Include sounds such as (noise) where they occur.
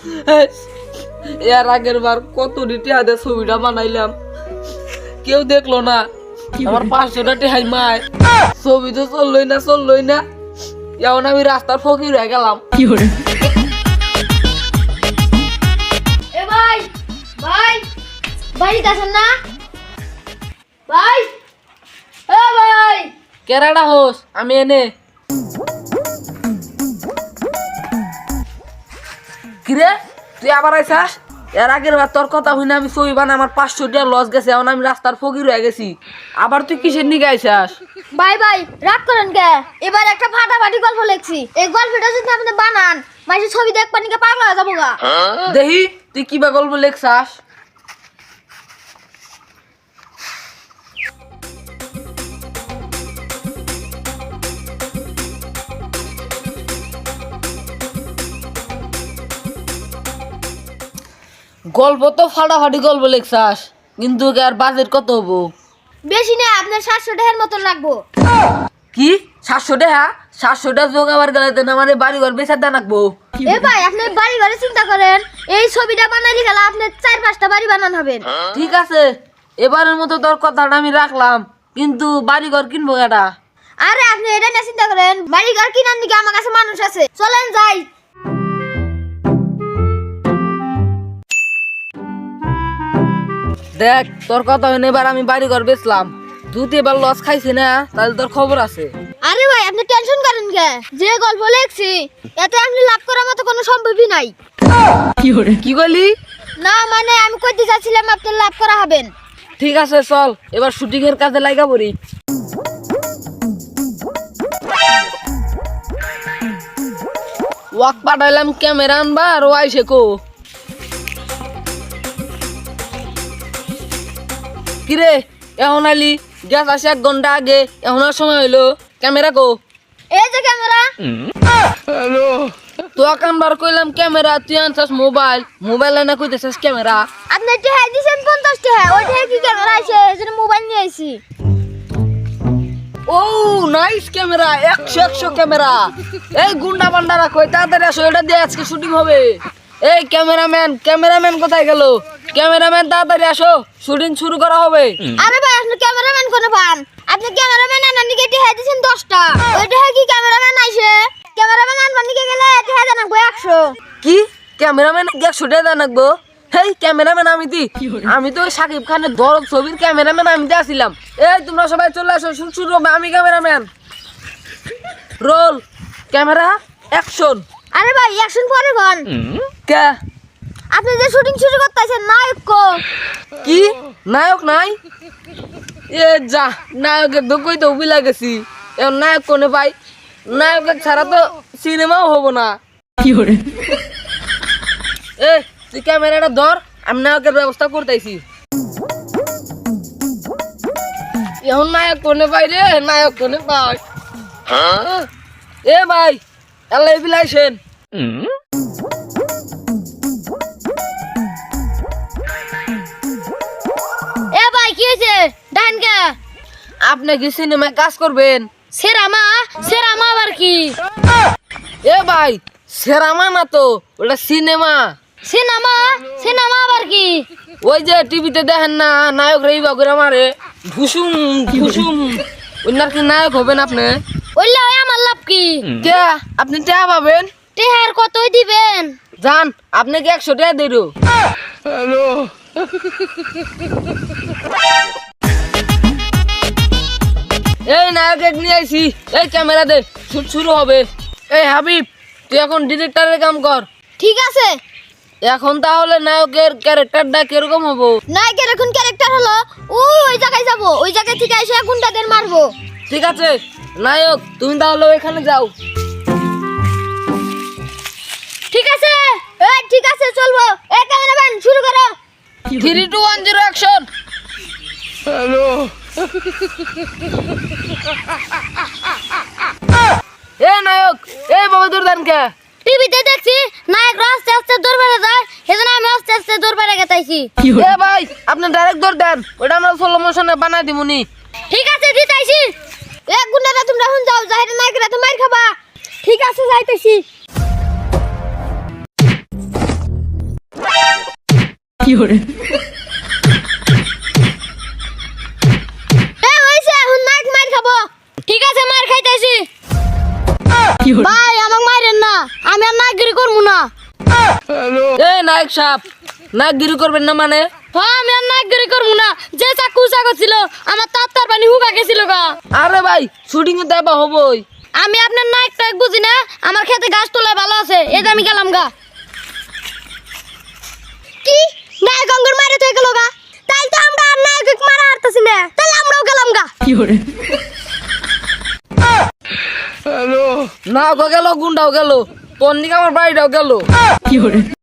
(laughs) এর আগের বার কত টিহাদের ছবিটা বানাইলাম। কেউ দেখল না। আমার পাঁচশোটা টেহাই মায়। ছবি তো চললোই না চললোই না। এখন আমি রাস্তার ফকির হয়ে গেলাম। এ ভাই ভাই বাড়িতে আছেন না? ভাই এ ভাই। কেরাডা হোস আমি এনে। কিরে? তুই আবার আইসাস এর আগের বার তোর কথা হইনা আমি ছবি বানা আমার পাঁচশো টাকা লস গেছে এখন আমি রাস্তার ফকির হয়ে গেছি। আবার তুই কিসের নিকে আইসাস ভাই ভাই রাগ করেন কে? এবার একটা ফাটাফাটি গল্প লিখছি। এই গল্পটা যদি আপনি বানান মাসে ছবি দেখবার নিকে পাগলা হয়ে যাব গা। দেখি তুই কিবা গল্প লেখছাস? গল্প তো ফাটাফাটি গল্প লেখছাস কিন্তু আর বাজেট কত হব? বেশি না আপনার সাতশো টাকার মতন লাগবো। কি? সাতশো টাকা সাতশো টাকা জোগাবার গেলে তো আমার বাড়ি ঘর বেচার দান রাখব এ ভাই আপনি বাড়ি ঘরে চিন্তা করেন এই ছবিটা বানাইলে গেলে আপনি চার পাঁচটা বাড়ি বানান হবেন ঠিক আছে এবারের মতো তোর কথাটা আমি রাখলাম কিন্তু বাড়ি ঘর কিনবো কেটা আরে আপনি এটা না চিন্তা করেন বাড়ি ঘর কিনার দিকে আমার কাছে মানুষ আছে। চলেন যাই। দেখ তোর কথা হইনি এবার আমি বাড়ি ঘর বেচলাম। যদি এবার লস খাইছি না তাহলে তোর খবর আছে। আরে ভাই আপনি টেনশন করেন কে? যে গল্প লিখছি এতে আপনি লাভ করার মতো কোনো সম্ভবই নাই। কি বলি না মানে আমি কইতে চাচ্ছিলাম আপনি লাভ করা হবেন। ঠিক আছে চল এবার শুটিং এর কাজে লাগা পড়ি। ওয়াক পাঠাইলাম ক্যামেরা আনবা আর ও আইসে কিরে? এখন আলি গ্যাস আসে এক ঘণ্টা আগে এখন আর সময় হইল। ক্যামেরা কো। এই যে ক্যামেরা। হ্যালো। তো কানবার কইলাম ক্যামেরা তুই আনছাস মোবাইল। মোবাইল না কইতেছাস ক্যামেরা। আপনি টেহা দিছেন পঞ্চাশ টেহা ওই টেহা কি ক্যামেরা আছে এই জন্য মোবাইল নিয়ে আইছি। ও নাইস ক্যামেরা একশো একশো ক্যামেরা। এই গুন্ডা বান্ডারা কই তাড়াতাড়ি আসো এটা দিয়ে আজকে শুটিং হবে। এই ক্যামেরাম্যান ক্যামেরাম্যান কোথায় গেল? ক্যামেরাম্যান তাড়াতাড়ি আসো। শুটিং শুরু করা হবে। আরে ভাই আপনি ক্যামেরাম্যান কোনে পান? আপনি ক্যামেরাম্যান আনার নিকে টেহা দিছেন দশটা। ওই টেহা কি ক্যামেরাম্যান আইছে ক্যামেরাম্যান আনবার নিকে গেলে টেহা জানাব একশো। কি? ক্যামেরাম্যান একশো টাকা দেন রাখব হেই ক্যামেরাম্যান আমি দি আমি তো সাকিব খানের দরদ ছবির ক্যামেরাম্যান আমি দিয়ে আসছিলাম এই তোমরা সবাই চলে আসো শুট শুরু হবে আমি ক্যামেরাম্যান। Roll camera action. আরে ভাই অ্যাকশন পরে কোন কে? আপনি যে শুটিং শুরু করতেছেন নায়ক কো। কি? নায়ক নাই? এ যা নায়কের দুঃখই তো উবি লাগেছি এখন নায়ক কোনে পাই? নায়কের ছাড়া তো সিনেমাও হব না। এ তুই ক্যামেরাটা ধর আমি নায়কের ব্যবস্থা করতেছি। এখন নায়ক কোনে পাই রে? নায়ক কোনে পাই? এ ভাই এলাই বিলাইছেন কি হয়েছে? ডান কে আপনি কি সিনেমায় কাজ করবেন? সেরামা সেরামা আবার কি? এ ভাই সেরামা না তো ওটা সিনেমা সিনেমা সিনেমা আবার কি? ওই যে টিভিতে দেখেন না নায়ক রে বাগুর আমারে। ভুসুম ভুসুম ওনার কি নায়ক হবেন আপনি? ওইলা ওই আমার লাভ কি? কে? আপনি টাকা পাবেন? টেহার কতই দিবেন? যান আপনি কি একশো টাকা দেব এই নায়ক নিয়ে আইছি। এই ক্যামেরা দে শুট শুরু হবে। এই হাবিব তুই এখন ডিরেক্টরের কাম কর। ঠিক আছে। এখন তাহলে নায়কের ক্যারেক্টারটা কীরকম হব? নায়কের এখন ক্যারেক্টার হলো ও ওই জায়গায় যাব। ওই জায়গায় থেকে এসে গুন্ডাদের মারবো। ঠিক আছে। নায়ক তুমি তাহলে ওইখানে যাও। ঠিক আছে। এ ঠিক আছে চলবো। এ ক্যামেরাম্যান শুরু করো। Three two one zero action hello এ নায়ক এ বাবা দুর্দান কে? টিভিতে দেখছি নায়ক আস্তে আস্তে দৌড় যায় সেজন্য আমি আস্তে আস্তে দৌড় বেড়ে গেতাইছি এ ভাই আপনি ডাইরেক্ট দৌড় দেন ওটা আমরা স্লো মোশনে বানাই দিমুনি ঠিক আছে দিতাইছি এক গুন্ডাটা তোমরা এখন যাও যাইতে নায়করা তো মার খাবা। ঠিক আছে যাইতেছি। এ ভাই আমাকে মারেন না। আমি আর নাগিরি করব না। এ নায়ক সাপ নায়ক গিরি করবেন না মানে? হ্যাঁ আমি আর নাগিরি করব না। যে চাকু চাকু ছিল আমার পানি হুকা গেছিল গা। আরে ভাই শুটিং এ দেবা হবই। আমি আপনার নায়ক বুঝি না আমার খেতে গাছ তোলায় ভালো আছে এই আমি গেলাম গা। কি? নায়ক অঙ্গুর মারে তুই গেল গা। তাই তো আমরা আর নায়ক মারা হারতেছি না। তাহলে আমরাও গেলাম গা। না গেল গুন্ডাও গেল। তোর আমার বাড়িটাও গেল।